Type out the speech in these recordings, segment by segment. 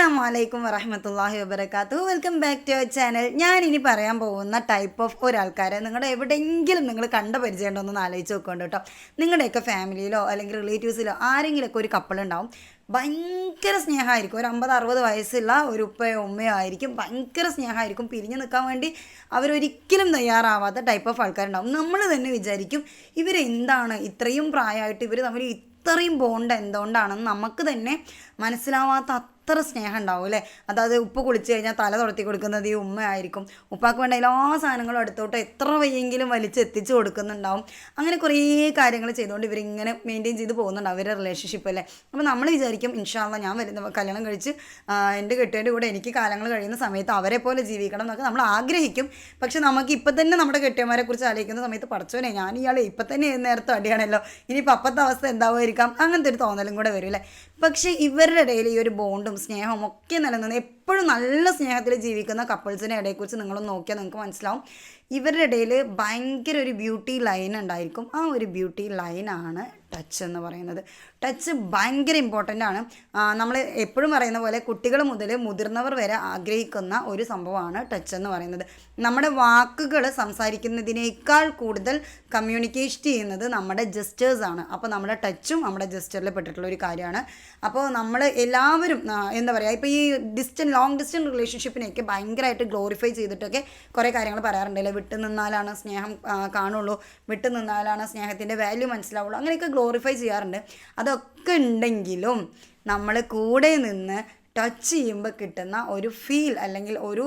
അസ്സലാം വലൈക്കും വറഹമത്തല്ലാഹി വബർക്കാത്തു welcome back to our channel ഞാൻ ഇനി പറയാൻ പോകുന്ന ടൈപ്പ് ഓഫ് ഒരാൾക്കാരെ നിങ്ങളുടെ എവിടെയെങ്കിലും നിങ്ങൾ കണ്ട പരിചയമുണ്ടോ എന്ന് ആലോചിച്ച് നോക്കുന്നുണ്ട് കേട്ടോ. നിങ്ങളുടെയൊക്കെ ഫാമിലിയിലോ അല്ലെങ്കിൽ റിലേറ്റീവ്സിലോ ആരെങ്കിലുമൊക്കെ ഒരു കപ്പിൾ ഉണ്ടാവും. ഭയങ്കര സ്നേഹമായിരിക്കും. ഒരു അമ്പത് അറുപത് വയസ്സുള്ള ഒരു ഉപ്പയോ ഉമ്മയോ ആയിരിക്കും. ഭയങ്കര സ്നേഹമായിരിക്കും. പിരിഞ്ഞു നിൽക്കാൻ വേണ്ടി അവരൊരിക്കലും തയ്യാറാവാത്ത ടൈപ്പ് ഓഫ് ആൾക്കാരുണ്ടാവും. നമ്മൾ തന്നെ വിചാരിക്കും ഇവരെന്താണ്? ഇത്രയും പ്രായമായിട്ട് ഇവർ തമ്മിൽ ഇത്രയും ബോണ്ട് എന്തുകൊണ്ടാണെന്ന് നമുക്ക് തന്നെ മനസ്സിലാവാത്ത അത്ര സ്നേഹം ഉണ്ടാവും അല്ലേ? അതായത് ഉപ്പ് കുളിച്ച് കഴിഞ്ഞാൽ തല തുടത്തി കൊടുക്കുന്നത് ഈ ഉമ്മയായിരിക്കും ഉപ്പാക്ക് വേണ്ട എല്ലാ സാധനങ്ങളും അടുത്തോട്ട് എത്ര വയ്യെങ്കിലും വലിച്ച് എത്തിച്ചു കൊടുക്കുന്നുണ്ടാവും. അങ്ങനെ കുറേ കാര്യങ്ങൾ ചെയ്തുകൊണ്ട് ഇവരിങ്ങനെ മെയിന്റെയിൻ ചെയ്ത് പോകുന്നുണ്ടാവും അവരുടെ റിലേഷൻഷിപ്പ് അല്ലേ? അപ്പോൾ നമ്മൾ വിചാരിക്കും ഇൻഷാല്ല ഞാൻ വരുന്ന കല്യാണം കഴിച്ച് എന്റെ കെട്ടിയന്റെ കൂടെ എനിക്ക് കാലങ്ങൾ കഴിയുന്ന സമയത്ത് അവരെ പോലെ ജീവിക്കണം എന്നൊക്കെ നമ്മൾ ആഗ്രഹിക്കും. പക്ഷെ നമുക്ക് ഇപ്പം തന്നെ നമ്മുടെ കെട്ടിയന്മാരെ കുറിച്ച് ആലോചിക്കുന്ന സമയത്ത് പഠിച്ചോനെ ഞാൻ ഇയാളെ ഇപ്പം തന്നെ നേരത്തെ അടിയാണല്ലോ. ഇനിയിപ്പോൾ അപ്പത്തെ അവസ്ഥ എന്താവുമായിരിക്കാം? അങ്ങനത്തെ ഒരു തോന്നലും കൂടെ വരും അല്ലേ? പക്ഷേ ഇവരുടെ ഇടയിൽ ഈ ഒരു ബോണ്ടും സ്നേഹവും ഒക്കെ നിലനിന്ന് എപ്പോഴും നല്ല സ്നേഹത്തിൽ ജീവിക്കുന്ന കപ്പിൾസിനെ ഇടയെക്കുറിച്ച് നിങ്ങളൊന്ന് നോക്കിയാൽ നിങ്ങൾക്ക് മനസ്സിലാവും. ഇവരുടെ ഇടയിൽ ഭയങ്കര ഒരു ബ്യൂട്ടി ലൈൻ ഉണ്ടായിരിക്കും. ആ ഒരു ബ്യൂട്ടി ലൈനാണ് ടച്ച് എന്ന് പറയുന്നത്. ടച്ച് ഭയങ്കര ഇമ്പോർട്ടന്റ് ആണ്. നമ്മൾ എപ്പോഴും പറയുന്ന പോലെ കുട്ടികൾ മുതൽ മുതിർന്നവർ വരെ ആഗ്രഹിക്കുന്ന ഒരു സംഭവമാണ് ടച്ച് എന്ന് പറയുന്നത്. നമ്മുടെ വാക്കുകൾ സംസാരിക്കുന്നതിനേക്കാൾ കൂടുതൽ കമ്മ്യൂണിക്കേറ്റ് ചെയ്യുന്നത് നമ്മുടെ ജസ്റ്റേഴ്സ് ആണ്. അപ്പോൾ നമ്മുടെ ടച്ചും നമ്മുടെ ജസ്റ്ററിൽ പെട്ടിട്ടുള്ള ഒരു കാര്യമാണ്. അപ്പോൾ നമ്മൾ എല്ലാവരും എന്താ പറയുക ഇപ്പോൾ ഈ ഡിസ്റ്റൻസ് ലോങ് ഡിസ്റ്റൻസ് റിലേഷൻഷിപ്പിനെയൊക്കെ ഭയങ്കരമായിട്ട് ഗ്ലോറിഫൈ ചെയ്തിട്ടൊക്കെ കുറേ കാര്യങ്ങൾ പറയാറുണ്ടല്ലോ വിട്ടു നിന്നാലാണ് സ്നേഹം കാണുള്ളൂ. വിട്ടു നിന്നാലാണ് സ്നേഹത്തിന്റെ വാല്യൂ മനസ്സിലാവുള്ളൂ. അങ്ങനെയൊക്കെ ഗ്ലോറിഫൈ ചെയ്യാറുണ്ട്. അതൊക്കെ ഉണ്ടെങ്കിലും നമ്മൾ കൂടെ നിന്ന് ടച്ച് ചെയ്യുമ്പോൾ കിട്ടുന്ന ഒരു ഫീൽ അല്ലെങ്കിൽ ഒരു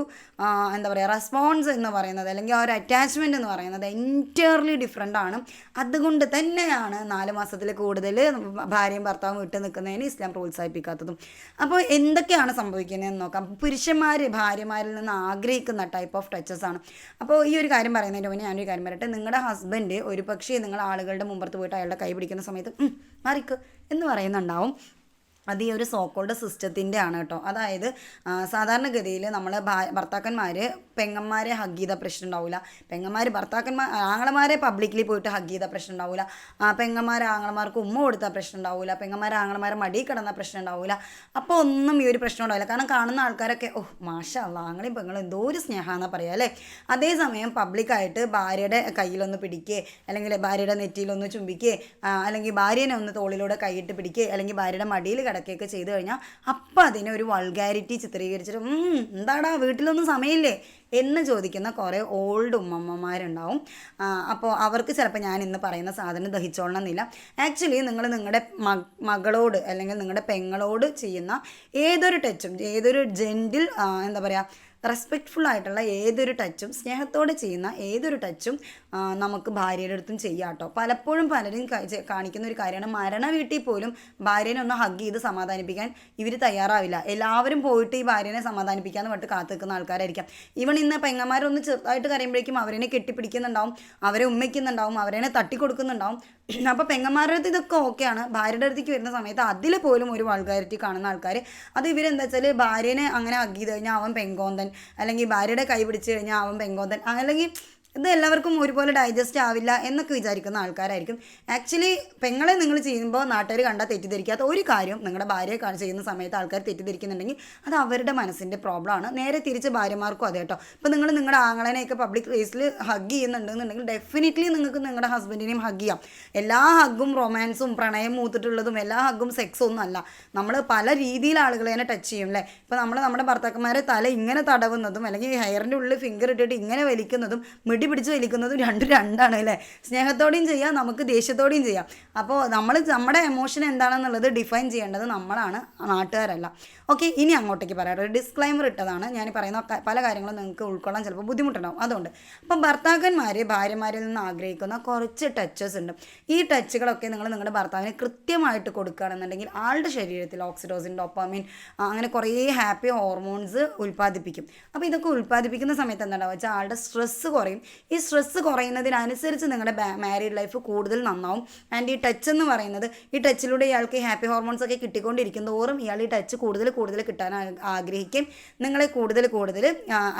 എന്താ പറയുക റെസ്പോൺസ് എന്ന് പറയുന്നത് അല്ലെങ്കിൽ ആ ഒരു അറ്റാച്ച്മെന്റ് എന്ന് പറയുന്നത് എന്റയർലി ഡിഫറെന്റ് ആണ്. അതുകൊണ്ട് തന്നെയാണ് നാല് മാസത്തിൽ കൂടുതൽ ഭാര്യയും ഭർത്താവും വിട്ട് നിൽക്കുന്നതിന് ഇസ്ലാം പ്രോത്സാഹിപ്പിക്കാത്തതും. അപ്പോൾ എന്തൊക്കെയാണ് സംഭവിക്കുന്നതെന്ന് നോക്കാം. പുരുഷന്മാർ ഭാര്യമാരിൽ നിന്ന് ആഗ്രഹിക്കുന്ന ടൈപ്പ് ഓഫ് ടച്ചസ് ആണ്. അപ്പോൾ ഈ ഒരു കാര്യം പറയുന്നതിന് മുന്നേ ഞാനൊരു കാര്യം പറയട്ടെ. നിങ്ങളുടെ ഹസ്ബൻഡ് ഒരു പക്ഷേ നിങ്ങൾ ആളുകളുടെ മുമ്പത്ത് പോയിട്ട് അയാളുടെ കൈ പിടിക്കുന്ന സമയത്ത് "ഉം, മാറിക്ക് എന്ന് പറയുന്നുണ്ടാവും. അത് ഈ ഒരു സോക്കോൾഡ് സിസ്റ്റത്തിന്റെ ആണ് കേട്ടോ. അതായത് സാധാരണഗതിയിൽ നമ്മൾ ഭർത്താക്കന്മാർ പെങ്ങന്മാരെ ഹഗ് ചെയ്ത പ്രശ്നം ഉണ്ടാവില്ല പെങ്ങന്മാർ ഭർത്താക്കന്മാർ ആങ്ങളമാരെ പബ്ലിക്കലി പോയിട്ട് ഹഗ് ചെയ്ത പ്രശ്നം ഉണ്ടാവില്ല പെങ്ങന്മാർ ആങ്ങളമാർക്ക് ഉമ്മ കൊടുത്ത പ്രശ്നം ഉണ്ടാവില്ല പെങ്ങന്മാർ ആങ്ങളമാരെ മടി കിടന്ന പ്രശ്നം ഉണ്ടാവില്ല അപ്പോൾ ഒന്നും ഈ ഒരു പ്രശ്നം ഉണ്ടാവില്ല. കാരണം കാണുന്ന ആൾക്കാരൊക്കെ ഓ മാഷ ആങ്ങളെയും പെങ്ങളും എന്തോ ഒരു സ്നേഹമാണെന്ന് പറയാം അല്ലേ? അതേസമയം പബ്ലിക്കായിട്ട് ഭാര്യയുടെ കയ്യിലൊന്ന് പിടിക്കേ അല്ലെങ്കിൽ ഭാര്യയുടെ നെറ്റിയിലൊന്ന് ചുംബിക്കേ അല്ലെങ്കിൽ ഭാര്യനെ ഒന്ന് തോളിലൂടെ കൈയിട്ട് പിടിക്കേ അല്ലെങ്കിൽ ഭാര്യയുടെ മടിയിൽ കിടക്കുകയൊക്കെ ചെയ്തു കഴിഞ്ഞാൽ അപ്പം അതിനെ ഒരു വൾഗാരിറ്റി ചിത്രീകരിച്ചിട്ട് "ഉം, എന്താടാ വീട്ടിലൊന്നും സമയമില്ലേ? എന്ന് ചോദിക്കുന്ന കുറേ ഓൾഡ് ഉമ്മമ്മമാരുണ്ടാവും. അപ്പോൾ അവർക്ക് ചിലപ്പോൾ ഞാൻ ഇന്ന് പറയുന്ന സാധനം ദഹിച്ചോളണം എന്നില്ല. ആക്ച്വലി നിങ്ങൾ നിങ്ങളുടെ മകളോട് അല്ലെങ്കിൽ നിങ്ങളുടെ പെങ്ങളോട് ചെയ്യുന്ന ഏതൊരു ടച്ചും ഏതൊരു ജെന്റിൽ എന്താ പറയുക റെസ്പെക്റ്റ്ഫുൾ ആയിട്ടുള്ള ഏതൊരു ടച്ചും സ്നേഹത്തോടെ ചെയ്യുന്ന ഏതൊരു ടച്ചും നമുക്ക് ഭാര്യയുടെ അടുത്തും ചെയ്യാം കേട്ടോ. പലപ്പോഴും പലരും കാണിക്കുന്ന ഒരു കാര്യമാണ് മരണ വീട്ടിൽ പോലും ഭാര്യനെ ഒന്ന് ഹഗ് ചെയ്ത് സമാധാനിപ്പിക്കാൻ ഇവർ തയ്യാറാവില്ല. എല്ലാവരും പോയിട്ട് ഈ ഭാര്യനെ സമാധാനിപ്പിക്കാന്ന് പറഞ്ഞിട്ട് കാത്തു നിൽക്കുന്ന ആൾക്കാരായിരിക്കാം. ഇവൻ ഇന്ന് പെങ്ങന്മാരൊന്ന് ചെറുതായിട്ട് കരയുമ്പോഴേക്കും അവരെ കെട്ടിപ്പിടിക്കുന്നുണ്ടാവും അവരെ ഉമ്മയ്ക്കുന്നുണ്ടാവും അവരെ തട്ടിക്കൊടുക്കുന്നുണ്ടാവും. അപ്പോൾ പെങ്ങന്മാരുടെ അടുത്ത് ഇതൊക്കെ ഓക്കെയാണ് ഭാര്യയുടെ അടുത്തേക്ക് വരുന്ന സമയത്ത് അതിൽ പോലും ഒരു വൾഗാരിറ്റി കാണുന്ന ആൾക്കാർ അത് ഇവരെന്താ വെച്ചാൽ ഭാര്യനെ അങ്ങനെ ആക്കി കഴിഞ്ഞാൽ അവൻ പെങ്കോന്തൻ അല്ലെങ്കിൽ ഭാര്യയുടെ കൈ പിടിച്ച് കഴിഞ്ഞാൽ അവൻ പെങ്കോന്തൻ അല്ലെങ്കിൽ ഇത് എല്ലാവർക്കും ഒരുപോലെ ഡൈജസ്റ്റ് ആവില്ല എന്നൊക്കെ വിചാരിക്കുന്ന ആൾക്കാരായിരിക്കും. ആക്ച്വലി പെങ്ങളെ നിങ്ങൾ ചെയ്യുമ്പോൾ നാട്ടുകാർ കണ്ടാൽ തെറ്റിദ്ധരിക്കാത്ത ഒരു കാര്യം നിങ്ങളുടെ ഭാര്യയെ ചെയ്യുന്ന സമയത്ത് ആൾക്കാർ തെറ്റിദ്ധരിക്കുന്നുണ്ടെങ്കിൽ അത് അവരുടെ മനസ്സിന്റെ പ്രോബ്ലമാണ് നേരെ തിരിച്ച് ഭാര്യമാർക്കും അതെ കേട്ടോ ഇപ്പോൾ നിങ്ങൾ നിങ്ങളുടെ ആങ്ങളനെയൊക്കെ പബ്ലിക് പ്ലേസിൽ ഹഗ് ചെയ്യുന്നുണ്ടെന്നുണ്ടെങ്കിൽ ഡെഫിനറ്റ്ലി നിങ്ങൾക്ക് നിങ്ങളുടെ ഹസ്ബൻഡിനെയും ഹഗ് ചെയ്യാം. എല്ലാ ഹഗ്ഗും റൊമാൻസും പ്രണയം മൂത്തിട്ടുള്ളതും എല്ലാ ഹഗ്ഗും സെക്സും ഒന്നും അല്ല നമ്മൾ പല രീതിയിൽ ആളുകളെ തന്നെ ടച്ച് ചെയ്യും അല്ലേ ഇപ്പോൾ നമ്മൾ നമ്മുടെ ഭർത്താക്കന്മാരെ തല ഇങ്ങനെ തടവുന്നതും അല്ലെങ്കിൽ ഹെയറിന്റെ ഉള്ളിൽ ഫിംഗർ ഇട്ടിട്ട് ഇങ്ങനെ വലിക്കുന്നതും മിടി പിടിച്ച് വലിക്കുന്നതും രണ്ടും രണ്ടാണ് അല്ലേ? സ്നേഹത്തോടെയും ചെയ്യാം നമുക്ക് ദേഷ്യത്തോടെയും ചെയ്യാം. അപ്പോൾ നമ്മൾ നമ്മുടെ എമോഷൻ എന്താണെന്നുള്ളത് ഡിഫൈൻ ചെയ്യേണ്ടത് നമ്മളാണ് നാട്ടുകാരല്ല. ഓക്കെ ഇനി അങ്ങോട്ടേക്ക് പറയാം. ഒരു ഡിസ്ക്ലൈമർ ഇട്ടതാണ്. ഞാൻ പറയുന്ന പല കാര്യങ്ങളും നിങ്ങൾക്ക് ഉൾക്കൊള്ളാൻ ചിലപ്പോൾ ബുദ്ധിമുട്ടുണ്ടാവും. അതുകൊണ്ട് അപ്പം ഭർത്താക്കന്മാർ ഭാര്യമാരിൽ നിന്ന് ആഗ്രഹിക്കുന്ന കുറച്ച് ടച്ചസ് ഉണ്ട്. ഈ ടച്ചുകളൊക്കെ നിങ്ങൾ നിങ്ങളുടെ ഭർത്താവിന് കൃത്യമായിട്ട് കൊടുക്കുകയാണെന്നുണ്ടെങ്കിൽ ആളുടെ ശരീരത്തിൽ ഓക്സിഡോസിൻ ഡോപ്പാമിൻ അങ്ങനെ കുറേ ഹാപ്പി ഹോർമോൺസ് ഉൽപ്പാദിപ്പിക്കും. അപ്പോൾ ഇതൊക്കെ ഉൽപ്പാദിപ്പിക്കുന്ന സമയത്ത് എന്താണെന്ന് വെച്ചാൽ ആളുടെ സ്ട്രെസ്സ് കുറയും. ഈ സ്ട്രെസ്സ് കുറയുന്നതിനനുസരിച്ച് നിങ്ങളുടെ മാരീഡ് ലൈഫ് കൂടുതൽ നന്നാവും. ആൻഡ് ഈ ടച്ച് എന്ന് പറയുന്നത് ഈ ടച്ചിലൂടെ ഇയാൾക്ക് ഹാപ്പി ഹോർമോൺസ് ഒക്കെ കിട്ടിക്കൊണ്ടിരിക്കും തോറും ഇയാൾ ഈ ടച്ച് കൂടുതൽ കൂടുതൽ കിട്ടാൻ ആഗ്രഹിക്കും. നിങ്ങളെ കൂടുതൽ കൂടുതൽ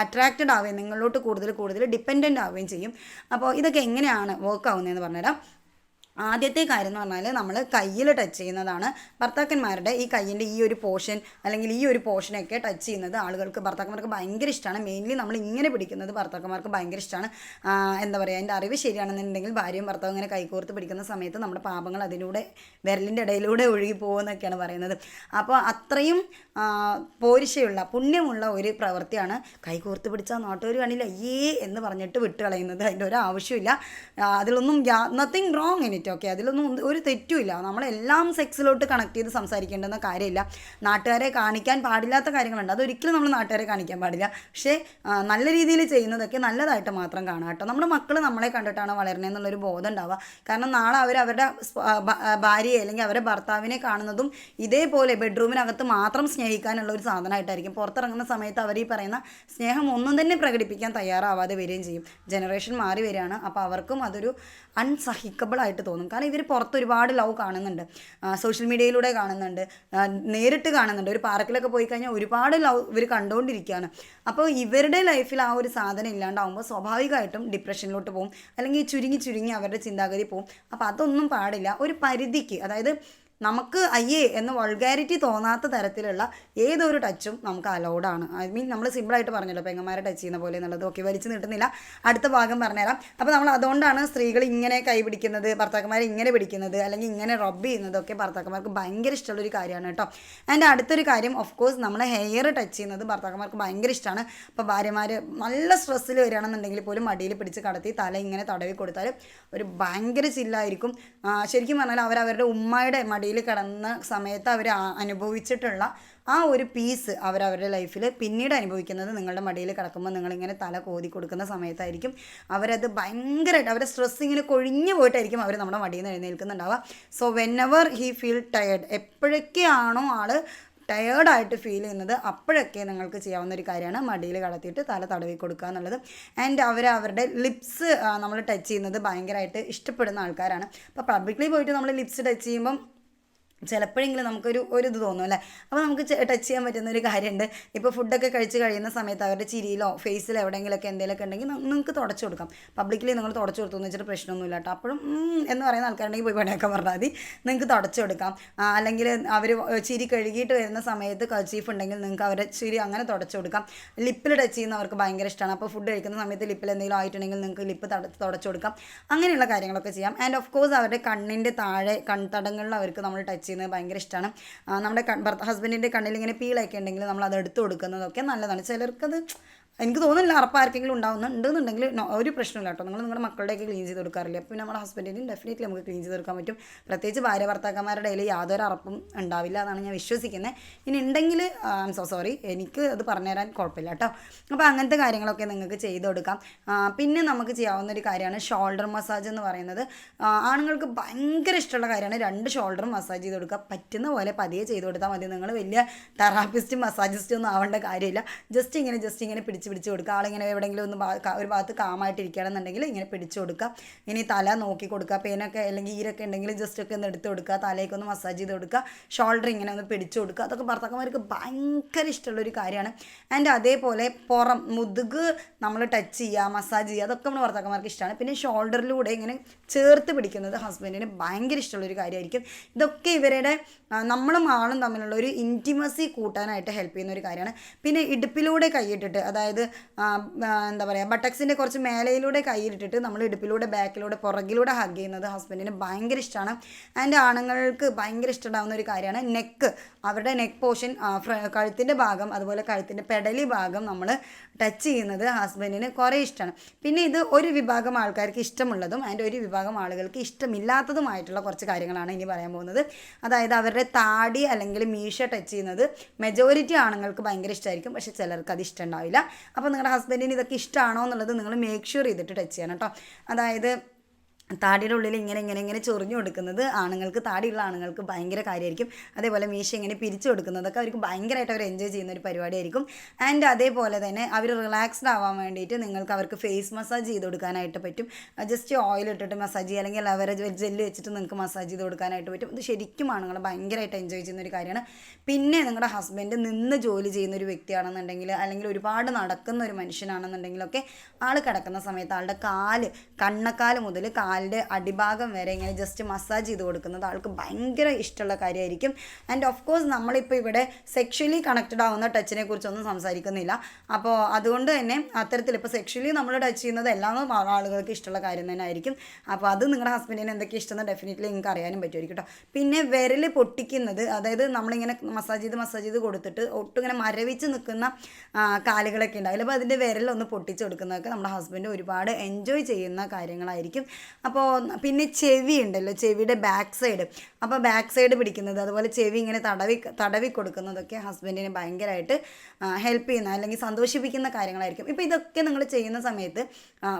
അട്രാക്റ്റഡ് ആവുകയും നിങ്ങളിലോട്ട് കൂടുതൽ കൂടുതൽ ഡിപ്പെൻഡന്റ് ആവുകയും ചെയ്യും. അപ്പോൾ ഇതൊക്കെ എങ്ങനെയാണ് വർക്ക് ആവുന്നതെന്ന് പറഞ്ഞുതരാം. ആദ്യത്തെ കാര്യം എന്ന് പറഞ്ഞാൽ നമ്മൾ കയ്യിൽ ടച്ച് ചെയ്യുന്നതാണ്. ഭർത്താക്കന്മാരുടെ ഈ കയ്യിന്റെ ഈ ഒരു പോർഷൻ അല്ലെങ്കിൽ ഈ ഒരു പോർഷനൊക്കെ ടച്ച് ചെയ്യുന്നത് ആളുകൾക്ക് ഭർത്താക്കന്മാർക്ക് ഭയങ്കര ഇഷ്ടമാണ് മെയിൻലി നമ്മൾ ഇങ്ങനെ പിടിക്കുന്നത് ഭർത്താക്കന്മാർക്ക് ഭയങ്കര ഇഷ്ടമാണ് എന്താ പറയുക എന്റെ അറിവ് ശരിയാണെന്നുണ്ടെങ്കിൽ ഭാര്യയും ഭർത്താവ് ഇങ്ങനെ കൈകോർത്ത് പിടിക്കുന്ന സമയത്ത് നമ്മുടെ പാപങ്ങൾ അതിലൂടെ വിരലിന്റെ ഇടയിലൂടെ ഒഴുകി പോകുമെന്നൊക്കെയാണ് പറയുന്നത്. അപ്പോൾ അത്രയും പോരിശയുള്ള പുണ്യമുള്ള ഒരു പ്രവൃത്തിയാണ് കൈകോർത്ത് പിടിച്ചാൽ നാട്ടുകാർ കാണില്ല അയ്യേ എന്ന് പറഞ്ഞിട്ട് വിട്ടുകളയുന്നത്. അതിന്റെ ഒരു ആവശ്യമില്ല. അതിലൊന്നും nothing wrong in it okay അതിലൊന്നും ഒരു തെറ്റുമില്ല നമ്മളെല്ലാം സെക്സിലോട്ട് കണക്ട് ചെയ്ത് സംസാരിക്കേണ്ടെന്ന കാര്യമില്ല. നാട്ടുകാരെ കാണിക്കാൻ പാടില്ലാത്ത കാര്യങ്ങളുണ്ട്. അതൊരിക്കലും നമ്മൾ നാട്ടുകാരെ കാണിക്കാൻ പാടില്ല. പക്ഷേ നല്ല രീതിയിൽ ചെയ്യുന്നതൊക്കെ നല്ലതായിട്ട് മാത്രം കാണാം കേട്ടോ. നമ്മുടെ മക്കൾ നമ്മളെ കണ്ടിട്ടാണ് വളരണേന്നുള്ളൊരു ബോധം ഉണ്ടാവുക. കാരണം നാളെ അവർ അവരുടെ ഭാര്യയെ അല്ലെങ്കിൽ അവരുടെ ഭർത്താവിനെ കാണുന്നതും ഇതേപോലെ ബെഡ്റൂമിനകത്ത് മാത്രം സ്നേഹിക്കാനുള്ള ഒരു സാധനമായിട്ടായിരിക്കും. പുറത്തിറങ്ങുന്ന സമയത്ത് അവർ ഈ പറയുന്ന സ്നേഹം ഒന്നും തന്നെ പ്രകടിപ്പിക്കാൻ തയ്യാറാവാതെ വരികയും ചെയ്യും. ജനറേഷൻ മാറി വരികയാണ്. അപ്പോൾ അവർക്കും അതൊരു അൺസഹിക്കബിൾ ആയിട്ട് തോന്നും. കാരണം ഇവർ പുറത്ത് ഒരുപാട് ലവ് കാണുന്നുണ്ട്. സോഷ്യൽ മീഡിയയിലൂടെ കാണുന്നുണ്ട്. നേരിട്ട് കാണുന്നുണ്ട്. ഒരു പാർക്കിലൊക്കെ പോയി കഴിഞ്ഞാൽ ഒരുപാട് ലവ് ഇവർ കണ്ടുകൊണ്ടിരിക്കുകയാണ് അപ്പോൾ ഇവരുടെ ലൈഫിൽ ആ ഒരു സാധനം ഇല്ലാണ്ടാവുമ്പോൾ സ്വാഭാവികമായിട്ടും ഡിപ്രഷനിലോട്ട് പോകും അല്ലെങ്കിൽ ചുരുങ്ങി ചുരുങ്ങി അവരുടെ ചിന്താഗതി പോകും അപ്പോൾ അതൊന്നും പാടില്ല. ഒരു പരിധിക്ക് അതായത് നമുക്ക് അയ്യേ എന്ന് വൾഗാരിറ്റി തോന്നാത്ത തരത്തിലുള്ള ഏതൊരു ടച്ചും നമുക്ക് അലൗഡാണ് ഐ മീൻ നമ്മൾ സിമ്പിളായിട്ട് പറഞ്ഞല്ലോ പെങ്ങന്മാരെ ടച്ച് ചെയ്യുന്ന പോലെ എന്നുള്ളത് ഓക്കെ വലിച്ചു നീട്ടുന്നില്ല. അടുത്ത ഭാഗം പറഞ്ഞുതരാം. അപ്പോൾ നമ്മൾ അതുകൊണ്ടാണ് സ്ത്രീകൾ ഇങ്ങനെ കൈ പിടിക്കുന്നത് ഭർത്താക്കന്മാരെ ഇങ്ങനെ പിടിക്കുന്നത് അല്ലെങ്കിൽ ഇങ്ങനെ റബ്ബ് ചെയ്യുന്നതൊക്കെ ഭർത്താക്കന്മാർക്ക് ഭയങ്കര ഇഷ്ടമുള്ളൊരു കാര്യമാണ് കേട്ടോ. അതിന്റെ അടുത്തൊരു കാര്യം ഓഫ് കോഴ്സ് നമ്മളെ ഹെയർ ടച്ച് ചെയ്യുന്നത് ഭർത്താക്കന്മാർക്ക് ഭയങ്കര ഇഷ്ടമാണ്. അപ്പോൾ ഭാര്യമാർ നല്ല സ്ട്രെസ്സിൽ വരികയാണെന്നുണ്ടെങ്കിൽ പോലും മടിയിൽ പിടിച്ച് കടത്തി തല ഇങ്ങനെ തടവി കൊടുത്താൽ ഒരു ഭയങ്കര ചില്ലായിരിക്കും ശരിക്കും പറഞ്ഞാൽ അവർ അവരുടെ ഉമ്മയുടെ മടിയിൽ കിടന്ന സമയത്ത് അവർ അനുഭവിച്ചിട്ടുള്ള ആ ഒരു പീസ് അവരവരുടെ ലൈഫിൽ പിന്നീട് അനുഭവിക്കുന്നത് നിങ്ങളുടെ മടിയിൽ കിടക്കുമ്പോൾ നിങ്ങളിങ്ങനെ തല കോതി കൊടുക്കുന്ന സമയത്തായിരിക്കും. അവരത് ഭയങ്കരമായിട്ട് അവരുടെ സ്ട്രെസ് ഇങ്ങനെ കൊഴിഞ്ഞു പോയിട്ടായിരിക്കും അവർ നമ്മുടെ മടിയിൽ നിന്ന് എഴുന്നേൽക്കുന്നുണ്ടാവുക. So whenever he feel tired എപ്പോഴൊക്കെയാണോ ആൾ ടയേർഡായിട്ട് ഫീൽ ചെയ്യുന്നത് അപ്പോഴൊക്കെ നിങ്ങൾക്ക് ചെയ്യാവുന്ന ഒരു കാര്യമാണ് മടിയിൽ കടത്തിയിട്ട് തല തടവി കൊടുക്കുക എന്നുള്ളത്. ആൻഡ് അവർ അവരുടെ ലിപ്സ് നമ്മൾ ടച്ച് ചെയ്യുന്നത് ഭയങ്കരമായിട്ട് ഇഷ്ടപ്പെടുന്ന ആൾക്കാരാണ്. അപ്പോൾ പബ്ലിക്കലി പോയിട്ട് നമ്മൾ ലിപ്സ് ടച്ച് ചെയ്യുമ്പം ചിലപ്പോഴെങ്കിലും നമുക്കൊരു ഒരു ഇത് തോന്നും അല്ലേ? അപ്പോൾ നമുക്ക് ടച്ച് ചെയ്യാൻ പറ്റുന്ന ഒരു കാര്യമുണ്ട് ഇപ്പോൾ ഫുഡൊക്കെ കഴിച്ച് കഴിയുന്ന സമയത്ത് അവരുടെ ചിരിയിലോ ഫേസിലോ എവിടെയെങ്കിലുമൊക്കെ എന്തെങ്കിലുമൊക്കെ ഉണ്ടെങ്കിൽ നിങ്ങൾക്ക് തുടച്ചു കൊടുക്കാം. പബ്ലിക്കലി നിങ്ങൾ തുടച്ചു കൊടുത്തു എന്ന് വെച്ചിട്ട് പ്രശ്നമൊന്നുമില്ല കേട്ടോ. അപ്പോഴും എന്ന് പറയുന്ന ആൾക്കാരുണ്ടെങ്കിൽ പോയി പണിയൊക്കെ പറഞ്ഞാൽ മതി. നിങ്ങൾക്ക് തുടച്ചു കൊടുക്കാം. അല്ലെങ്കിൽ അവർ ചിരി കഴുകിയിട്ട് വരുന്ന സമയത്ത് കച്ചീഫ് ഉണ്ടെങ്കിൽ നിങ്ങൾക്ക് അവരുടെ ചിരി അങ്ങനെ തുടച്ചു കൊടുക്കാം. ലിപ്പിൽ ടച്ച് ചെയ്യുന്നവർക്ക് ഭയങ്കര ഇഷ്ടമാണ് അപ്പോൾ ഫുഡ് കഴിക്കുന്ന സമയത്ത് ലിപ്പിൽ എന്തെങ്കിലും ആയിട്ടുണ്ടെങ്കിൽ നിങ്ങൾക്ക് ലിപ്പ് തട തുടച്ചു കൊടുക്കാം. അങ്ങനെയുള്ള കാര്യങ്ങളൊക്കെ ചെയ്യാം. ആൻഡ് ഓഫ് കോഴ്സ് അവരുടെ കണ്ണിന്റെ താഴെ കൺതടങ്ങളിൽ അവർക്ക് നമ്മൾ ടച്ച് ചെയ്യുന്നത് ഭയങ്കര ഇഷ്ടമാണ് നമ്മുടെ ഹസ്ബൻഡിന്റെ കണ്ണിൽ ഇങ്ങനെ പീളൊക്കെ ഉണ്ടെങ്കിൽ നമ്മൾ അത് എടുത്തു കൊടുക്കുന്നതൊക്കെ നല്ലതാണ്. ചിലർക്കത് എനിക്ക് തോന്നുന്നില്ല അറപ്പ് ആർക്കെങ്കിലും ഉണ്ടാവുന്നുണ്ടെന്നുണ്ടെങ്കിൽ ഒരു പ്രശ്നമില്ല കേട്ടോ. നിങ്ങൾ നിങ്ങളുടെ മക്കളുടെയൊക്കെ ക്ലീൻ ചെയ്ത് കൊടുക്കാറില്ല? അപ്പോൾ നമ്മുടെ ഹസ്ബൻഡിനും ഡെഫിനറ്റ്ലി നമുക്ക് ക്ലീൻ ചെയ്ത് കൊടുക്കാൻ പറ്റും. പ്രത്യേകിച്ച് ഭാര്യ ഭർത്താക്കന്മാരുടെ ഇടയിൽ യാതൊരു അറപ്പും ഉണ്ടാവില്ല എന്നാണ് ഞാൻ വിശ്വസിക്കുന്നത് ഇനി ഉണ്ടെങ്കിൽ ഐ എം സോ സോറി എനിക്ക് അത് പറഞ്ഞുതരാൻ കുഴപ്പമില്ല കേട്ടോ. അപ്പോൾ അങ്ങനത്തെ കാര്യങ്ങളൊക്കെ നിങ്ങൾക്ക് ചെയ്ത് കൊടുക്കാം. പിന്നെ നമുക്ക് ചെയ്യാവുന്ന ഒരു കാര്യമാണ് ഷോൾഡർ മസാജ് എന്ന് പറയുന്നത്. ആണുങ്ങൾക്ക് ഭയങ്കര ഇഷ്ടമുള്ള കാര്യമാണ് രണ്ട് ഷോൾഡറും മസാജ് ചെയ്ത് കൊടുക്കുക. പറ്റുന്ന പോലെ പതിയെ ചെയ്ത് കൊടുത്താൽ മതി. നിങ്ങൾ വലിയ തെറാപ്പിസ്റ്റ് മസാജിസ്റ്റ് ഒന്നും ആവേണ്ട കാര്യമില്ല. ജസ്റ്റ് ഇങ്ങനെ ജസ്റ്റ് ഇങ്ങനെ പിടിച്ച് പിടിച്ച് പിടിച്ച് കൊടുക്കുക. ആളിങ്ങനെ എവിടെയെങ്കിലും ഒന്ന് ഒരു ഭാഗത്ത് ഒരു കാമായിട്ടിരിക്കുകയാണെന്നുണ്ടെങ്കിൽ ഇങ്ങനെ പിടിച്ചു കൊടുക്കുക. ഇനി തല നോക്കി കൊടുക്കുക. പേനൊക്കെ അല്ലെങ്കിൽ ഈരൊക്കെ ഉണ്ടെങ്കിൽ ജസ്റ്റ് ഒക്കെ ഒന്ന് എടുത്ത് കൊടുക്കുക. തലയൊക്കെ ഒന്ന് മസാജ് ചെയ്ത് കൊടുക്കുക. ഷോൾഡർ ഇങ്ങനെ ഒന്ന് പിടിച്ചു കൊടുക്കുക. അതൊക്കെ ഭർത്താക്കന്മാർക്ക് ഭയങ്കര ഇഷ്ടമുള്ള ഒരു കാര്യമാണ്. ആൻഡ് അതേപോലെ പുറം മുതുക് നമ്മൾ ടച്ച് ചെയ്യുക മസാജ് ചെയ്യുക അതൊക്കെ നമ്മൾ ഭർത്താക്കന്മാർക്ക് ഇഷ്ടമാണ്. പിന്നെ ഷോൾഡറിലൂടെ ഇങ്ങനെ ചേർത്ത് പിടിക്കുന്നത് ഹസ്ബൻഡിന് ഭയങ്കര ഇഷ്ടമുള്ള ഇഷ്ടമുള്ളൊരു കാര്യമായിരിക്കും. ഇതൊക്കെ ഇവരുടെ നമ്മളും ആളും തമ്മിലുള്ള ഒരു ഇന്റിമസി കൂട്ടാനായിട്ട് ഹെൽപ്പ് ചെയ്യുന്ന ഒരു കാര്യമാണ്. പിന്നെ ഇടുപ്പിലൂടെ കൈയിട്ടിട്ട് അതായത് ആ, എന്താ പറയുക ബട്ടക്സിന്റെ കുറച്ച് മേലയിലൂടെ കൈയിട്ടിട്ട് നമ്മൾ ഇടുപ്പിലൂടെ ബാക്കിലൂടെ പുറകിലൂടെ ഹഗ് ചെയ്യുന്നത് ഹസ്ബൻഡിന് ഭയങ്കര ഇഷ്ടമാണ് ആൻഡ് ആണുങ്ങൾക്ക് ഭയങ്കര ഇഷ്ടമുണ്ടാകുന്ന ഒരു കാര്യമാണ് നെക്ക്. അവരുടെ നെക്ക് പോർഷൻ കഴുത്തിന്റെ ഭാഗം അതുപോലെ കഴുത്തിന്റെ പെടലി ഭാഗം നമ്മൾ ടച്ച് ചെയ്യുന്നത് ഹസ്ബൻഡിന് കുറേ ഇഷ്ടമാണ് പിന്നെ ഇത് ഒരു വിഭാഗം ആൾക്കാർക്ക് ഇഷ്ടമുള്ളതും അതിന്റെ ഒരു വിഭാഗം ആളുകൾക്ക് ഇഷ്ടമില്ലാത്തതുമായിട്ടുള്ള കുറച്ച് കാര്യങ്ങളാണ് ഇനി പറയാൻ പോകുന്നത്. അതായത് അവരുടെ താടി അല്ലെങ്കിൽ മീശ ടച്ച് ചെയ്യുന്നത് മെജോറിറ്റി ആണുങ്ങൾക്ക് ഭയങ്കര ഇഷ്ടമായിരിക്കും പക്ഷേ ചിലർക്ക് അത് ഇഷ്ടമുണ്ടാവില്ല. അപ്പോൾ നിങ്ങളുടെ ഹസ്ബൻഡിന് ഇതൊക്കെ ഇഷ്ടമാണോ എന്നുള്ളത് നിങ്ങൾ മേക്ക് ഷുവർ ചെയ്തിട്ട് ടച്ച് ചെയ്യണം കേട്ടോ അതായത് താടിയുടെ ഉള്ളിൽ ഇങ്ങനെ ഇങ്ങനെ ഇങ്ങനെ ചൊറിഞ്ഞു കൊടുക്കുന്നത് ആണുങ്ങൾക്ക് താടിയുള്ള ആണുങ്ങൾക്ക് ഭയങ്കര കാര്യമായിരിക്കും. അതേപോലെ മീശ ഇങ്ങനെ പിരിച്ചു കൊടുക്കുന്നതൊക്കെ അവർക്ക് ഭയങ്കരമായിട്ട് അവർ എൻജോയ് ചെയ്യുന്ന ഒരു പരിപാടിയായിരിക്കും. ആൻഡ് അതേപോലെ തന്നെ അവർ റിലാക്സ്ഡ് ആവാൻ വേണ്ടിയിട്ട് നിങ്ങൾക്ക് അവർക്ക് ഫേസ് മസാജ് ചെയ്ത് കൊടുക്കാനായിട്ട് പറ്റും. ജസ്റ്റ് ഓയിൽ ഇട്ടിട്ട് മസാജ് ചെയ്യുക. അല്ലെങ്കിൽ അവർ ജെല്ല് വെച്ചിട്ട് നിങ്ങൾക്ക് മസാജ് ചെയ്ത് കൊടുക്കാനായിട്ട് പറ്റും. ഇത് ശരിക്കും ആണുങ്ങൾ ഭയങ്കരമായിട്ട് എൻജോയ് ചെയ്യുന്ന ഒരു കാര്യമാണ്. പിന്നെ നിങ്ങളുടെ ഹസ്ബൻഡ് നിന്ന് ജോലി ചെയ്യുന്ന ഒരു വ്യക്തിയാണെന്നുണ്ടെങ്കിൽ അല്ലെങ്കിൽ ഒരുപാട് നടക്കുന്ന ഒരു മനുഷ്യനാണെന്നുണ്ടെങ്കിലൊക്കെ ആൾ കിടക്കുന്ന സമയത്ത് ആളുടെ കാൽ കണ്ണക്കാൽ മുതൽ കാലിന്റെ കാലിന്റെ അടിഭാഗം വരെ ഇങ്ങനെ ജസ്റ്റ് മസാജ് ചെയ്ത് കൊടുക്കുന്നത് ആൾക്ക് ഭയങ്കര ഇഷ്ടമുള്ള കാര്യമായിരിക്കും. ആൻഡ് ഓഫ് കോഴ്സ് നമ്മളിപ്പോൾ ഇവിടെ സെക്ഷലി കണക്റ്റഡ് ആവുന്ന ടച്ചിനെ കുറിച്ചൊന്നും സംസാരിക്കുന്നില്ല. അപ്പോൾ അതുകൊണ്ട് തന്നെ അത്തരത്തിൽ ഇപ്പോൾ സെക്ഷലി നമ്മൾ ടച്ച് ചെയ്യുന്നത് എല്ലാം ആളുകൾക്ക് ഇഷ്ടമുള്ള കാര്യം തന്നെ ആയിരിക്കും. അപ്പോൾ അത് നിങ്ങളുടെ ഹസ്ബൻഡിന് എന്തൊക്കെ ഇഷ്ടമെന്ന് ഡെഫിനറ്റ്ലി നിങ്ങൾക്ക് അറിയാനും പറ്റുമായിരിക്കും കേട്ടോ പിന്നെ വിരൽ പൊട്ടിക്കുന്നത് അതായത് നമ്മളിങ്ങനെ മസാജ് ചെയ്ത് മസാജ് ചെയ്ത് കൊടുത്തിട്ട് ഒട്ടും ഇങ്ങനെ മരവിച്ച് നിൽക്കുന്ന കാലുകളൊക്കെ ഉണ്ടാവില്ല? അപ്പോൾ അതിന്റെ വിരലൊന്ന് പൊട്ടിച്ച് കൊടുക്കുന്നതൊക്കെ നമ്മുടെ ഹസ്ബൻഡ് ഒരുപാട് എൻജോയ് ചെയ്യുന്ന കാര്യങ്ങളായിരിക്കും. അപ്പോൾ പിന്നെ ചെവി ഉണ്ടല്ലോ ചെവിയുടെ ബാക്ക് സൈഡ് അപ്പോൾ ബാക്ക് സൈഡ് പിടിക്കുന്നത് അതുപോലെ ചെവി ഇങ്ങനെ തടവി തടവി കൊടുക്കുന്നതൊക്കെ ഹസ്ബൻഡിനെ ഭയങ്കരമായിട്ട് ഹെൽപ്പ് ചെയ്യുന്ന അല്ലെങ്കിൽ സന്തോഷിപ്പിക്കുന്ന കാര്യങ്ങളായിരിക്കും. ഇപ്പോൾ ഇതൊക്കെ നിങ്ങൾ ചെയ്യുന്ന സമയത്ത്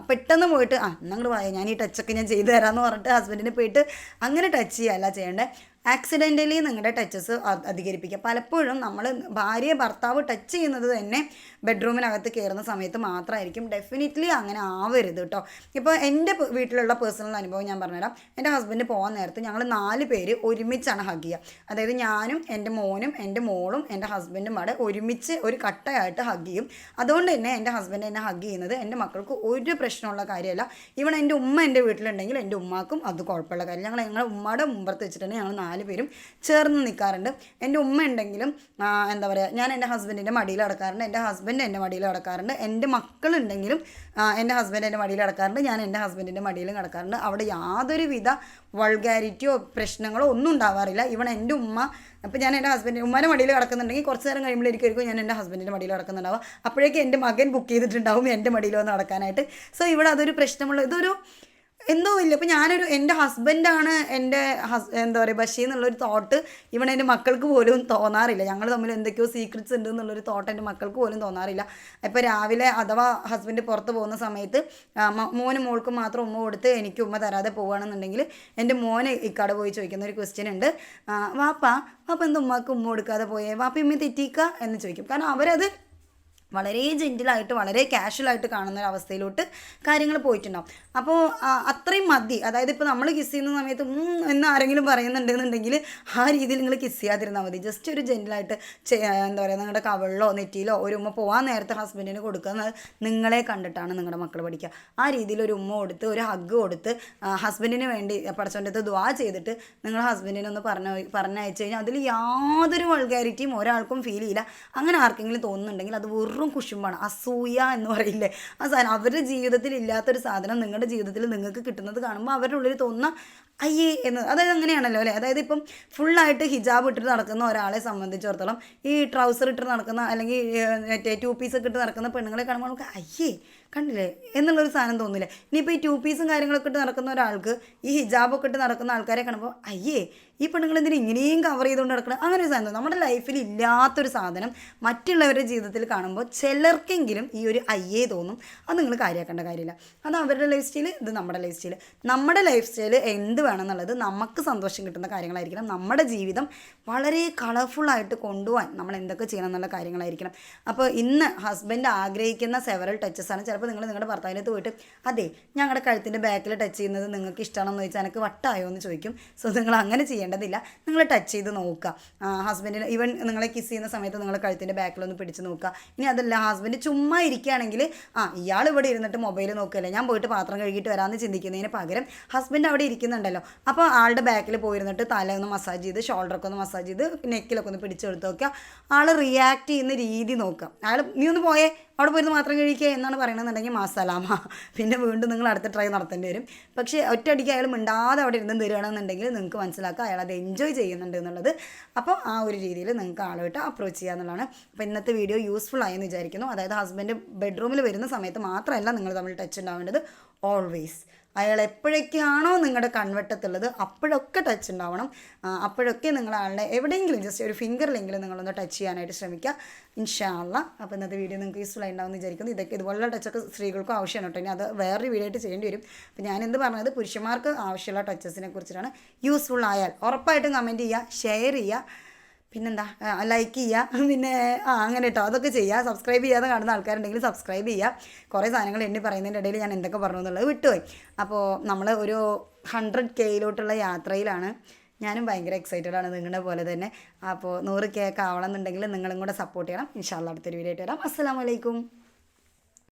പെട്ടെന്ന് പോയിട്ട് ആ നിങ്ങൾ ഞാൻ ഈ ടച്ചൊക്കെ ഞാൻ ചെയ്തു തരാമെന്ന് പറഞ്ഞിട്ട് ഹസ്ബൻഡിനെ പോയിട്ട് അങ്ങനെ ടച്ച് ചെയ്യല്ല ചെയ്യേണ്ടത് ആക്സിഡന്റലി നിങ്ങളുടെ ടച്ചസ് അധികരിപ്പിക്കുക പലപ്പോഴും നമ്മൾ ഭാര്യ ഭർത്താവ് ടച്ച് ചെയ്യുന്നത് തന്നെ ബെഡ്റൂമിനകത്ത് കയറുന്ന സമയത്ത് മാത്രമായിരിക്കും ഡെഫിനറ്റ്ലി അങ്ങനെ ആവരുത് കേട്ടോ ഇപ്പോൾ എന്റെ വീട്ടിലുള്ള പേഴ്സണൽ അനുഭവം ഞാൻ പറഞ്ഞുതരാം. എന്റെ ഹസ്ബൻഡ് പോകാൻ നേരത്ത് ഞങ്ങൾ നാല് പേര് ഒരുമിച്ചാണ് ഹഗ് ചെയ്യുക അതായത് ഞാനും എന്റെ മോനും എന്റെ മോളും എന്റെ ഹസ്ബൻഡും അവിടെ ഒരുമിച്ച് ഒരു കട്ടയായിട്ട് ഹഗ് ചെയ്യും. അതുകൊണ്ട് തന്നെ എന്റെ ഹസ്ബൻഡ് എന്നെ ഹഗ് ചെയ്യുന്നത് എന്റെ മക്കൾക്ക് ഒരു പ്രശ്നമുള്ള കാര്യമല്ല. ഇവൺ എന്റെ ഉമ്മ എന്റെ വീട്ടിലുണ്ടെങ്കിൽ എന്റെ ഉമ്മാക്കും അത് കുഴപ്പമുള്ള കാര്യം. ഞങ്ങൾ ഞങ്ങളുടെ ഉമ്മയുടെ മുമ്പത്ത് വെച്ചിട്ടുണ്ടെങ്കിൽ ഞങ്ങൾ നാല് പേരും ചേർന്ന് നിൽക്കാറുണ്ട് എന്റെ ഉമ്മ ഉണ്ടെങ്കിലും എന്താ പറയുക ഞാൻ എന്റെ ഹസ്ബൻഡിന്റെ മടിയിൽ അടക്കാറുണ്ട് എന്റെ ഹസ്ബൻഡ് എന്റെ മടിയിൽ അടക്കാറുണ്ട് എന്റെ മക്കളുണ്ടെങ്കിലും എന്റെ ഹസ്ബൻഡ് എന്റെ മടിയിൽ അടക്കാറുണ്ട് ഞാൻ എന്റെ ഹസ്ബൻഡിന്റെ മടിയിലും കിടക്കാറുണ്ട്. അവിടെ യാതൊരുവിധ വൾഗാരിറ്റിയോ പ്രശ്നങ്ങളോ ഒന്നും ഉണ്ടാവാറില്ല. ഇവൺ എന്റെ ഉമ്മ. അപ്പോൾ ഞാൻ എന്റെ ഹസ്ബൻഡ് ഉമ്മാന്റെ മടിയിൽ കിടക്കുന്നുണ്ടെങ്കിൽ കുറച്ച് നേരം കഴിയുമ്പോഴേക്കും ഞാൻ എന്റെ ഹസ്ബൻഡിന്റെ മടിയിൽ കിടക്കുന്നുണ്ടാവുക. അപ്പോഴേക്കും എന്റെ മകൻ ബുക്ക് ചെയ്തിട്ടുണ്ടാവും എന്റെ മടിയിൽ വന്ന് നടക്കാനായിട്ട്. സോ ഇവിടെ അതൊരു പ്രശ്നമുള്ള ഇതൊരു എന്തോ ഇല്ല. ഇപ്പം ഞാനൊരു എന്റെ ഹസ്ബൻഡാണ് എന്റെ ഹസ് എന്താ പറയുക ബഷീർ എന്നുള്ളൊരു തോട്ട് ഇവിടെ എന്റെ മക്കൾക്ക് പോലും തോന്നാറില്ല. ഞങ്ങൾ തമ്മിൽ എന്തൊക്കെയോ സീക്രറ്റ്സ് ഉണ്ട് എന്നുള്ളൊരു തോട്ട് എന്റെ മക്കൾക്ക് പോലും തോന്നാറില്ല. ഇപ്പോൾ രാവിലെ അഥവാ ഹസ്ബൻഡ് പുറത്ത് പോകുന്ന സമയത്ത് മോന് മോൾക്ക് മാത്രം ഉമ്മ കൊടുത്ത് എനിക്ക് ഉമ്മ തരാതെ പോവുകയാണെന്നുണ്ടെങ്കിൽ എന്റെ മോന് ഇക്കട പോയി ചോദിക്കുന്ന ഒരു ക്വസ്റ്റ്യൻ ഉണ്ട്. വാപ്പ വാപ്പ എന്താ ഉമ്മക്ക് ഉമ്മ കൊടുക്കാതെ പോയേ? വാപ്പ ഇമ്മ തെറ്റിക്ക എന്ന് ചോദിക്കും. കാരണം അവരത് വളരെ ജെന്റിലായിട്ട് വളരെ കാഷ്വലായിട്ട് കാണുന്ന ഒരു അവസ്ഥയിലോട്ട് കാര്യങ്ങൾ പോയിട്ടുണ്ടാവും. അപ്പോൾ അത്രയും മതി. അതായത് ഇപ്പോൾ നമ്മൾ കിസ് ചെയ്യുന്ന സമയത്ത് എന്ന് ആരെങ്കിലും പറയുന്നുണ്ടെന്നുണ്ടെങ്കിൽ ആ രീതിയിൽ നിങ്ങൾ കിസ് ചെയ്യാതിരുന്നാൽ മതി. ജസ്റ്റ് ഒരു ജെന്റിലായിട്ട് എന്താ പറയുക നിങ്ങളുടെ കവളിലോ നെറ്റിയിലോ ഒരു ഉമ്മ പോകാൻ നേരത്തെ ഹസ്ബൻഡിന് കൊടുക്കുന്നത് നിങ്ങളെ കണ്ടിട്ടാണ് നിങ്ങളുടെ മക്കൾ പഠിക്കുക. ആ രീതിയിൽ ഒരു ഉമ്മ കൊടുത്ത് ഒരു ഹഗ് കൊടുത്ത് ഹസ്ബൻഡിന് വേണ്ടി പടച്ചോന്റെ അടുത്ത് ദ്വാ ചെയ്തിട്ട് നിങ്ങൾ ഹസ്ബൻഡിനെ ഒന്ന് പറഞ്ഞ പറഞ്ഞയച്ചു കഴിഞ്ഞാൽ അതിൽ യാതൊരു വൾഗാരിറ്റിയും ഒരാൾക്കും ഫീൽ ചെയ്യില്ല. അങ്ങനെ ആർക്കെങ്കിലും തോന്നുന്നുണ്ടെങ്കിൽ അത് വെറും കുശുമ്പാണ്. അസൂയ എന്ന് പറയില്ലേ? ആ സാധനം അവരുടെ ജീവിതത്തിൽ ഇല്ലാത്തൊരു സാധനം നിങ്ങളുടെ ജീവിതത്തിൽ നിങ്ങൾക്ക് കിട്ടുന്നത് കാണുമ്പോൾ അവരുടെ ഉള്ളിൽ തോന്നുന്ന അയ്യേ എന്ന് അതായത് അങ്ങനെയാണല്ലോ അല്ലേ? അതായത് ഇപ്പം ഫുള്ളായിട്ട് ഹിജാബ് ഇട്ടിട്ട് നടക്കുന്ന ഒരാളെ സംബന്ധിച്ചിടത്തോളം ഈ ട്രൗസർ ഇട്ട് നടക്കുന്ന അല്ലെങ്കിൽ മറ്റേ ടു പീസ് ഒക്കെ ഇട്ട് നടക്കുന്ന പെണ്ണുങ്ങളെ കാണുമ്പോൾ നമുക്ക് അയ്യേ കണ്ടില്ലേ? എന്നുള്ളൊരു സാധനം തോന്നില്ല? ഇനിയിപ്പോൾ ഈ ടു പീസും കാര്യങ്ങളൊക്കെ ഇട്ട് നടക്കുന്ന ഒരാൾക്ക് ഈ ഹിജാബൊക്കെ ഇട്ട് നടക്കുന്ന ആൾക്കാരെ കാണുമ്പോൾ അയ്യേ ഈ പെണ്ണുങ്ങൾ എന്തിനാ ഇങ്ങനെയും കവർ ചെയ്തുകൊണ്ട് നടക്കണം? അങ്ങനെ ഒരു സാധനം നമ്മുടെ ലൈഫിൽ ഇല്ലാത്തൊരു സാധനം മറ്റുള്ളവരുടെ ജീവിതത്തിൽ കാണുമ്പോൾ ചിലർക്കെങ്കിലും ഈ ഒരു അയ്യേ തോന്നും. അത് നിങ്ങൾ കാര്യമാക്കേണ്ട കാര്യമില്ല. അത് അവരുടെ ലൈഫ് സ്റ്റൈൽ ഇത് നമ്മുടെ ലൈഫ് സ്റ്റൈൽ നമ്മുടെ ലൈഫ് സ്റ്റൈൽ എന്ത് വേണമെന്നുള്ളത് നമുക്ക് സന്തോഷം കിട്ടുന്ന കാര്യങ്ങളായിരിക്കണം. നമ്മുടെ ജീവിതം വളരെ കളർഫുള്ളായിട്ട് കൊണ്ടുപോകാൻ നമ്മൾ എന്തൊക്കെ ചെയ്യണം എന്നുള്ള കാര്യങ്ങളായിരിക്കണം. അപ്പോൾ ഇന്ന് ഹസ്ബൻഡ് ആഗ്രഹിക്കുന്ന സെവറൽ ടച്ചസ് ആണ്. ചിലപ്പോൾ നിങ്ങൾ നിങ്ങളുടെ ഭർത്താവിന്റെ അടുത്ത് പോയിട്ട് അതെ ഞങ്ങളുടെ കഴുത്തിന്റെ ബാക്കിൽ ടച്ച് ചെയ്യുന്നത് നിങ്ങൾക്ക് ഇഷ്ടമാണെന്ന് ചോദിച്ചാൽ എനിക്ക് വട്ടായോ? എന്ന് ചോദിക്കും. സോ നിങ്ങൾ അങ്ങനെ ചെയ്യേണ്ടതില്ല. നിങ്ങൾ ടച്ച് ചെയ്ത് നോക്കുക. ഹസ്ബൻഡിന് ഈവൻ നിങ്ങളെ കിസ് ചെയ്യുന്ന സമയത്ത് നിങ്ങൾ കഴുത്തിന്റെ ബാക്കിലൊന്ന് പിടിച്ച് നോക്കുക. ഇനി അതല്ല ഹസ്ബൻഡ് ചുമ്മാ ഇരിക്കുകയാണെങ്കിൽ ആ ഇയാൾ ഇവിടെ ഇരുന്നിട്ട് മൊബൈൽ നോക്കുകയല്ലേ? ഞാൻ പോയിട്ട് പാത്രം കഴുകിയിട്ട് വരാമെന്ന് ചിന്തിക്കുന്നതിന് പകരം ഹസ്ബൻഡ് അവിടെ ഇരിക്കുന്നുണ്ടല്ലോ. അപ്പോൾ ആളുടെ ബാക്കിൽ പോയിരുന്നിട്ട് തല ഒന്ന് മസാജ് ചെയ്ത് ഷോൾഡറൊക്കെ ഒന്ന് മസാജ് ചെയ്ത് നെക്കിലൊക്കെ ഒന്ന് പിടിച്ചെടുത്ത് നോക്കുക. ആൾ റിയാക്ട് ചെയ്യുന്ന രീതി നോക്കുക. അയാൾ നീ ഒന്ന് പോയേ. അവിടെ പോയിരുന്ന് മാത്രം കഴിക്കുക എന്നാണ് പറയണമെന്നുണ്ടെങ്കിൽ മാസലാമ. പിന്നെ വീണ്ടും നിങ്ങൾ അടുത്ത ട്രൈ നടത്തേണ്ടി വരും. പക്ഷേ ഒറ്റയടിക്ക് അയാൾ മിണ്ടാതെ അവിടെ ഇരുന്ന് തരികയാണെന്നുണ്ടെങ്കിൽ നിങ്ങൾക്ക് മനസ്സിലാക്കുക അയാൾ അത് എൻജോയ് ചെയ്യുന്നുണ്ട് എന്നുള്ളത്. അപ്പോൾ ആ ഒരു രീതിയിൽ നിങ്ങൾക്ക് ആളുമായിട്ട് അപ്രോച്ച് ചെയ്യുക എന്നുള്ളതാണ്. അപ്പോൾ ഇന്നത്തെ വീഡിയോ യൂസ്ഫുൾ ആയെന്ന് വിചാരിക്കുന്നു. അതായത് ഹസ്ബൻഡ് ബെഡ്റൂമിൽ വരുന്ന സമയത്ത് മാത്രമല്ല നിങ്ങൾ തമ്മിൽ ടച്ച് ഉണ്ടാവേണ്ടത് ഓൾവേസ് അയാൾ എപ്പോഴൊക്കെയാണോ നിങ്ങളുടെ കൺവെട്ടത്തുള്ളത് അപ്പോഴൊക്കെ ടച്ച് ഉണ്ടാവണം. അപ്പോഴൊക്കെ നിങ്ങൾ ആളുടെ എവിടെയെങ്കിലും ജസ്റ്റ് ഒരു ഫിംഗറിലെങ്കിലും നിങ്ങളൊന്ന് ടച്ച് ചെയ്യാനായിട്ട് ശ്രമിക്കുക. ഇൻഷാല്ല അപ്പോൾ ഇന്നത്തെ വീഡിയോ നിങ്ങൾക്ക് യൂസ്ഫുൾ ആയിട്ടുണ്ടാവും വിചാരിക്കുന്നു. ഇതൊക്കെ ഇതുപോലുള്ള ടച്ചൊക്കെ സ്ത്രീകൾക്കും ആവശ്യമാണ് കേട്ടോ. ഇനി അത് വേറൊരു വീഡിയോ ആയിട്ട് ചെയ്യേണ്ടി വരും. അപ്പോൾ ഞാൻ എന്ത് പറഞ്ഞത്? പുരുഷന്മാർക്ക് ആവശ്യമുള്ള ടച്ചസിനെ കുറിച്ചിട്ടാണ്. യൂസ്ഫുൾ ആയാൽ ഉറപ്പായിട്ടും കമന്റ് ചെയ്യുക ഷെയർ ചെയ്യുക. പിന്നെന്താ? ലൈക്ക് ചെയ്യുക പിന്നെ ആ അങ്ങനെ കേട്ടോ അതൊക്കെ ചെയ്യുക സബ്സ്ക്രൈബ് ചെയ്യാതെ കാണുന്ന ആൾക്കാരുണ്ടെങ്കിൽ സബ്സ്ക്രൈബ് ചെയ്യുക കുറേ സാധനങ്ങൾ എണ്ണി പറയുന്നതിന്റെ ഇടയിൽ ഞാൻ എന്തൊക്കെ പറഞ്ഞു എന്നുള്ളത് വിട്ടുപോയി. അപ്പോൾ നമ്മൾ ഒരു ഹൺഡ്രഡ് കെയിലോട്ടുള്ള യാത്രയിലാണ്. ഞാനും ഭയങ്കര എക്സൈറ്റഡ് ആണ് നിങ്ങളുടെ പോലെ തന്നെ. അപ്പോൾ നൂറ് കെ ഒക്കെ ആവണം എന്നുണ്ടെങ്കിൽ നിങ്ങളും കൂടെ സപ്പോർട്ട് ചെയ്യണം. ഇൻഷാല്ല അടുത്തൊരു വീഡിയോ ആയിട്ട് വരാം. അസ്സാം വലൈക്കും